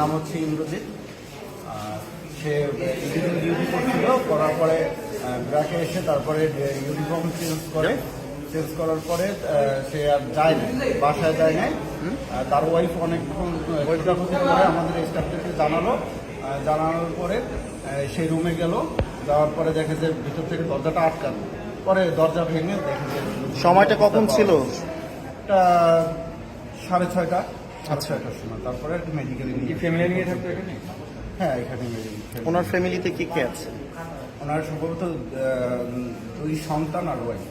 নাম হচ্ছে ইন্দ্রজিৎ। আর সে ডিউটি করছিল করার পরে ব্রাকে এসে তারপরে ইউনিফর্ম চেঞ্জ করে চেঞ্জ করার পরে সে আর যায় না বাসায় যায় নাই। তার ওয়াইফ অনেকক্ষণ খোঁজাখুঁজি করে আমাদের স্টাফদেরকে জানালো। জানানোর পরে সেই রুমে গেল। যাওয়ার পরে দেখে যে ভিতর থেকে দরজাটা আটকানো পরে দরজা ভেঙে দেখে যে সময়টা কখন ছিল? সাড়ে ছয়টা। ছয়টার সময় তারপরে একটু মেডিকেলে নিয়ে ফ্যামিলি নিয়ে থাকতো এখানে? হ্যাঁ এখানে ওনার ফ্যামিলিতে কি কে আছে? ওনার সম্ভবত দুই সন্তান আর ওয়াইফ।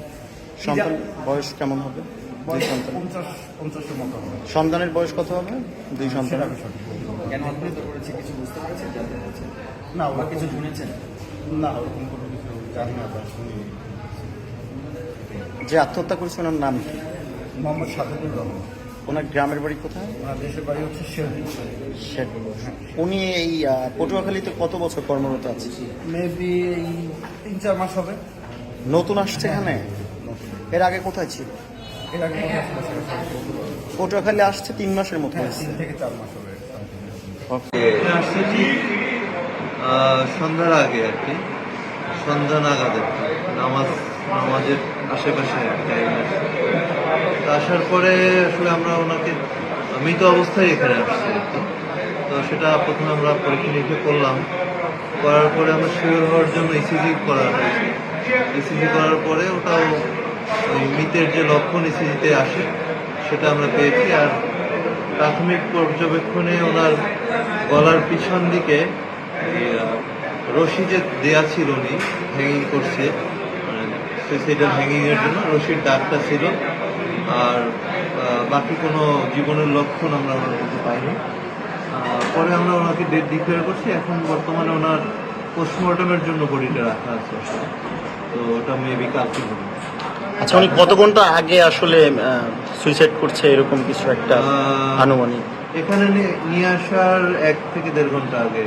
সন্তান বয়স কেমন হবে? দুই সন্তান। পঞ্চাশ পঞ্চাশের মতো হবে। সন্তানের বয়স কত হবে? দুই সন্তান সেটা আমি সঠিক বলতে পারব। না। কেন আত্মহত্যা করেছে কিছু বুঝতে পেরেছেন জানতে পেরেছেন? না ওরা কিছু শুনেছেন? না ওরকম কোনো কিছু জানি না যে আত্মহত্যা করেছে ওনার নাম কি? মোহাম্মদ সাজেদুর রহমান। ওনার গ্রামের বাড়ি কোথায়? ওনার দেশের বাড়ি হচ্ছে শেরপুর শেরপুর উনি এই পটুয়াখালীতে কত বছর কর্মরত আছে? মেবি এই তিন চার মাস হবে। নতুন আসছে এখানে? এর আগে কোথায় ছিল? এর আগে। পটুয়াখালী আসছে তিন মাসের মতো হ্যাঁ তিন থেকে চার মাস হবে। সন্ধ্যার আগে আর কি। সন্ধ্যা নাগাদ নামাজ নামাজের আশেপাশে আসার পরে আসলে আমরা ওনাকে, মৃত অবস্থায় এখানে আসছি। তো সেটা প্রথমে আমরা পরীক্ষা নিরীক্ষা করলাম। করার পরে আমরা শিওর হওয়ার জন্য ইসিজি করা হয়েছে। ইসিজি করার পরে ওটাও মৃতের যে লক্ষণ ইসিজিতে আসে, সেটা আমরা পেয়েছি। আর প্রাথমিক পর্যবেক্ষণে ওনার গলার পিছন দিকে রশি যে দেয়া ছিল উনি হ্যাঙ্গিং করছে সুইসাইডাল হ্যাঙ্গিং এর জন্য রশির দাগটা ছিল। আর বাকি কোনো জীবনের লক্ষণ আমরা ওনার মধ্যে পাইনি। পরে আমরা ওনাকে ডেট ডিক্লেয়ার করছি। এখন বর্তমানে ওনার পোস্টমর্টমের জন্য বডিটা রাখা আছে। তো ওটা মেবি কালকে হবে। আচ্ছা উনি কত ঘণ্টা আগে আসলে সুইসাইড করছে এরকম কিছু একটা আনুমানিক? এখানে নিয়ে আসার এক থেকে দেড় ঘণ্টা আগে।